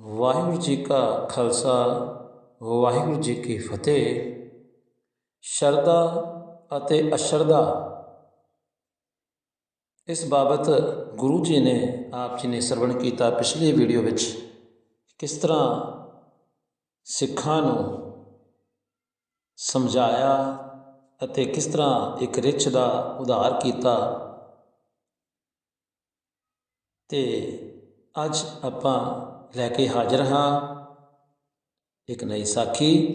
ਵਾਹਿਗੁਰੂ ਜੀ ਕਾ ਖਾਲਸਾ, ਵਾਹਿਗੁਰੂ ਜੀ ਕੀ ਫਤਿਹ। ਸ਼ਰਧਾ ਅਤੇ ਅਸ਼ਰਧਾ। ਇਸ ਬਾਬਤ ਗੁਰੂ ਜੀ ਨੇ ਆਪ ਜੀ ਨੇ ਸਰਵਣ ਕੀਤਾ ਪਿਛਲੀ ਵੀਡੀਓ ਵਿੱਚ ਕਿਸ ਤਰ੍ਹਾਂ ਸਿੱਖਾਂ ਨੂੰ ਸਮਝਾਇਆ ਅਤੇ ਕਿਸ ਤਰ੍ਹਾਂ ਇੱਕ ਰਿਚ ਦਾ ਉਧਾਰ ਕੀਤਾ। ਤੇ ਅੱਜ ਆਪਾਂ ਲੈ ਕੇ ਹਾਜ਼ਰ ਹਾਂ। ਇੱਕ ਨਈ ਸਾਖੀ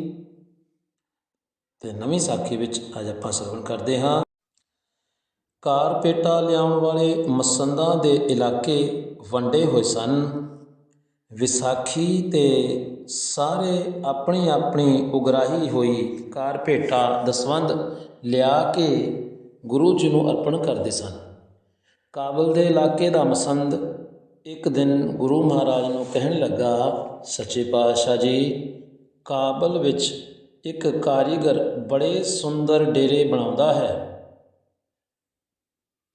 ਤੇ ਨਵੀਂ ਸਾਖੀ ਵਿੱਚ ਅੱਜ ਆਪਾਂ ਸਰਵਣ ਕਰਦੇ ਹਾਂ। ਕਾਰਪੇਟਾ ਲਿਆਉਣ ਵਾਲੇ ਮਸੰਦਾਂ ਦੇ ਇਲਾਕੇ ਵੰਡੇ ਹੋਏ ਸਨ। ਵਿਸਾਖੀ ਤੇ ਸਾਰੇ ਆਪਣੀ ਆਪਣੀ ਉਗਰਾਹੀ ਹੋਈ ਕਾਰਪੇਟਾ ਦਸਵੰਧ ਲਿਆ ਕੇ ਗੁਰੂ ਜੀ ਨੂੰ ਅਰਪਣ ਕਰਦੇ ਸਨ। ਕਾਬਲ ਦੇ ਇਲਾਕੇ ਦਾ ਮਸੰਦ ਇੱਕ ਦਿਨ ਗੁਰੂ ਮਹਾਰਾਜ ਨੂੰ ਕਹਿਣ ਲੱਗਾ, ਸੱਚੇ ਪਾਤਸ਼ਾਹ ਜੀ, ਕਾਬਲ ਵਿੱਚ ਇੱਕ ਕਾਰੀਗਰ ਬੜੇ ਸੁੰਦਰ ਡੇਰੇ ਬਣਾਉਂਦਾ ਹੈ।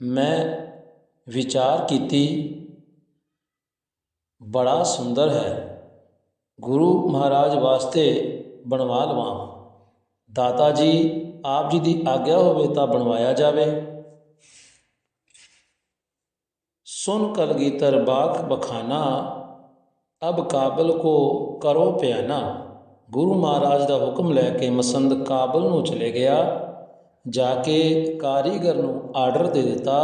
ਮੈਂ ਵਿਚਾਰ ਕੀਤੀ, ਬੜਾ ਸੁੰਦਰ ਹੈ। ਗੁਰੂ ਮਹਾਰਾਜ ਵਾਸਤੇ ਬਣਵਾ ਲਵਾਂ। ਦਾਤਾ ਜੀ, ਆਪ ਜੀ ਦੀ ਆਗਿਆ ਹੋਵੇ ਤਾਂ ਬਣਵਾਇਆ ਜਾਵੇ। ਸੁਨ ਕਲਗੀਧਰ ਬਾਖ ਬਖਾਨਾ, ਅਬ ਕਾਬਲ ਕੋ ਕਰੋ ਪਿਆਨਾ। ਗੁਰੂ ਮਹਾਰਾਜ ਦਾ ਹੁਕਮ ਲੈ ਕੇ ਮਸੰਦ ਕਾਬਲ ਨੂੰ ਚਲੇ ਗਿਆ। ਜਾ ਕੇ ਕਾਰੀਗਰ ਨੂੰ ਆਰਡਰ ਦੇ ਦਿੱਤਾ।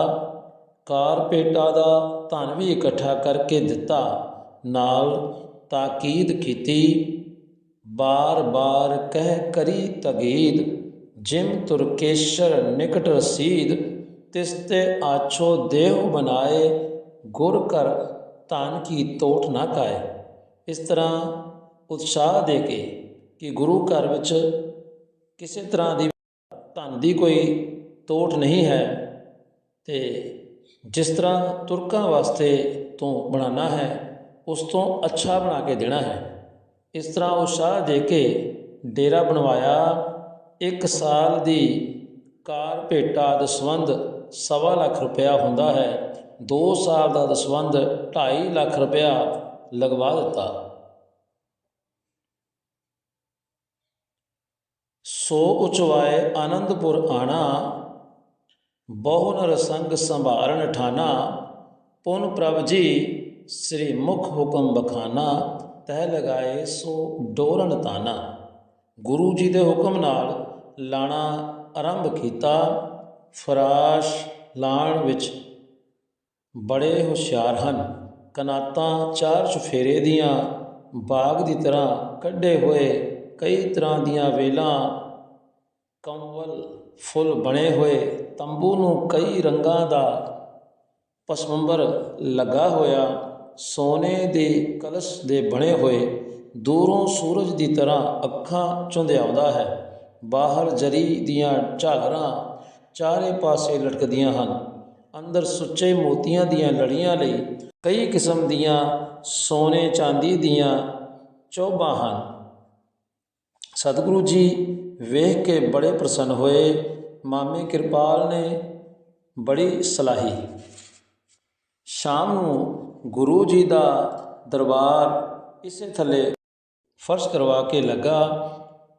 ਕਾਰਪੇਟਾ ਦਾ ਧਨ ਵੀ ਇਕੱਠਾ ਕਰਕੇ ਦਿੱਤਾ ਨਾਲ ਤਾਕੀਦ ਕੀਤੀ। ਬਾਰ-ਬਾਰ ਕਹਿ ਕਰੀ ਤਗੀਦ, ਜਿਮ ਤੁਰਕੇਸ਼ਰ ਨਿਕਟ ਰਸੀਦ। ਤਿਸ ਤੇ ਆਛੋ ਦੇਹ ਬਣਾਏ, ਗੁਰ ਕਰ ਧਨ ਕੀ ਤੋਟ ਨਾ ਕਾਏ। ਇਸ ਤਰ੍ਹਾਂ ਉਤਸ਼ਾਹ ਦੇ ਕੇ ਕਿ ਗੁਰੂ ਘਰ ਵਿੱਚ ਕਿਸੇ ਤਰ੍ਹਾਂ ਦੀ ਧਨ ਦੀ ਕੋਈ ਤੋਟ ਨਹੀਂ ਹੈ ਤੇ ਜਿਸ ਤਰ੍ਹਾਂ ਤੁਰਕਾਂ ਵਾਸਤੇ ਤੋਂ ਬਣਾਉਣਾ ਹੈ, ਉਸ ਤੋਂ ਅੱਛਾ ਬਣਾ ਕੇ ਦੇਣਾ ਹੈ। ਇਸ ਤਰ੍ਹਾਂ ਉਤਸ਼ਾਹ ਦੇ ਕੇ ਡੇਰਾ ਬਣਵਾਇਆ, ਇੱਕ ਸਾਲ ਦੀ ਕਾਰ ਭੇਟਾ ਦਸਵੰਧ ਸਵਾ ਲੱਖ ਰੁਪਇਆ ਹੁੰਦਾ ਹੈ। 2 ਸਾਲ ਦਾ ਦਸਵੰਧ 2.5 ਲੱਖ ਰੁਪਇਆ ਲਗਵਾ ਦਿੱਤਾ। ਸੋ ਉਚਵਾਏ ਆਨੰਦਪੁਰ ਆਣਾ ਬਹੁ ਨਰ ਸੰਭਾਰਨ ਠਾਨਾ ਪੁਨ ਪ੍ਰਭ ਜੀ ਸ੍ਰੀ ਮੁਖ ਹੁਕਮ ਬਖਾਨਾ, ਤਹਿ ਲਗਾਏ ਸੋ ਡੋਰਨ ਤਾਨਾ। ਗੁਰੂ ਜੀ ਦੇ ਹੁਕਮ ਨਾਲ ਲਾਣਾ ਆਰੰਭ ਕੀਤਾ। ਫਰਾਸ਼ ਲਾਉਣ ਵਿੱਚ ਬੜੇ ਹੁਸ਼ਿਆਰ ਹਨ। ਕਨਾਤਾਂ ਚਾਰ ਚੁਫੇਰੇ ਦੀਆਂ ਬਾਗ ਦੀ ਤਰ੍ਹਾਂ ਕੱਢੇ ਹੋਏ ਕਈ ਤਰ੍ਹਾਂ ਦੀਆਂ ਵੇਲਾਂ ਕੰਵਲ ਫੁੱਲ ਬਣੇ ਹੋਏ ਤੰਬੂ ਨੂੰ ਕਈ ਰੰਗਾਂ ਦਾ ਪਸਮੰਬਰ ਲੱਗਾ ਹੋਇਆ ਸੋਨੇ ਦੇ ਕਲਸ਼ ਦੇ ਬਣੇ ਹੋਏ ਦੂਰੋਂ ਸੂਰਜ ਦੀ ਤਰ੍ਹਾਂ ਅੱਖਾਂ ਚੁੰਧਿਆਉਂਦਾ ਹੈ। ਬਾਹਰ ਜਰੀ ਦੀਆਂ ਝਾਲਰਾਂ ਚਾਰੇ ਪਾਸੇ ਲਟਕਦੀਆਂ ਹਨ। ਅੰਦਰ ਸੁੱਚੇ ਮੋਤੀਆਂ ਦੀਆਂ ਲੜੀਆਂ ਲਈ ਕਈ ਕਿਸਮ ਦੀਆਂ ਸੋਨੇ ਚਾਂਦੀ ਦੀਆਂ ਚੋਬਾਂ ਹਨ। ਸਤਿਗੁਰੂ ਜੀ ਵੇਖ ਕੇ ਬੜੇ ਪ੍ਰਸੰਨ ਹੋਏ। ਮਾਮੇ ਕਿਰਪਾਲ ਨੇ ਬੜੀ ਸਲਾਹੀ। ਸ਼ਾਮ ਨੂੰ ਗੁਰੂ ਜੀ ਦਾ ਦਰਬਾਰ ਇਸੇ ਥੱਲੇ ਫਰਸ਼ ਕਰਵਾ ਕੇ ਲੱਗਾ।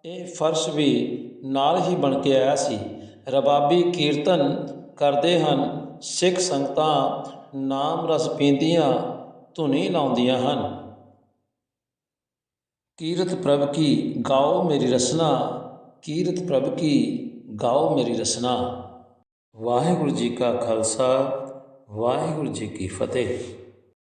ਇਹ ਫਰਸ਼ ਵੀ ਨਾਲ ਹੀ ਬਣ ਕੇ ਆਇਆ ਸੀ। ਰਬਾਬੀ ਕੀਰਤਨ ਕਰਦੇ ਹਨ, ਸਿੱਖ ਸੰਗਤਾਂ ਨਾਮ ਰਸ ਪੀਂਦੀਆਂ, ਧੁਨੀ ਲਾਉਂਦੀਆਂ ਹਨ। ਕੀਰਤ ਪ੍ਰਭ ਕੀ ਗਾਓ ਮੇਰੀ ਰਸਨਾ, ਕੀਰਤ ਪ੍ਰਭ ਕੀ ਗਾਓ ਮੇਰੀ ਰਸਨਾ। ਵਾਹਿਗੁਰੂ ਜੀ ਕਾ ਖਾਲਸਾ, ਵਾਹਿਗੁਰੂ ਜੀ ਕੀ ਫਤਿਹ।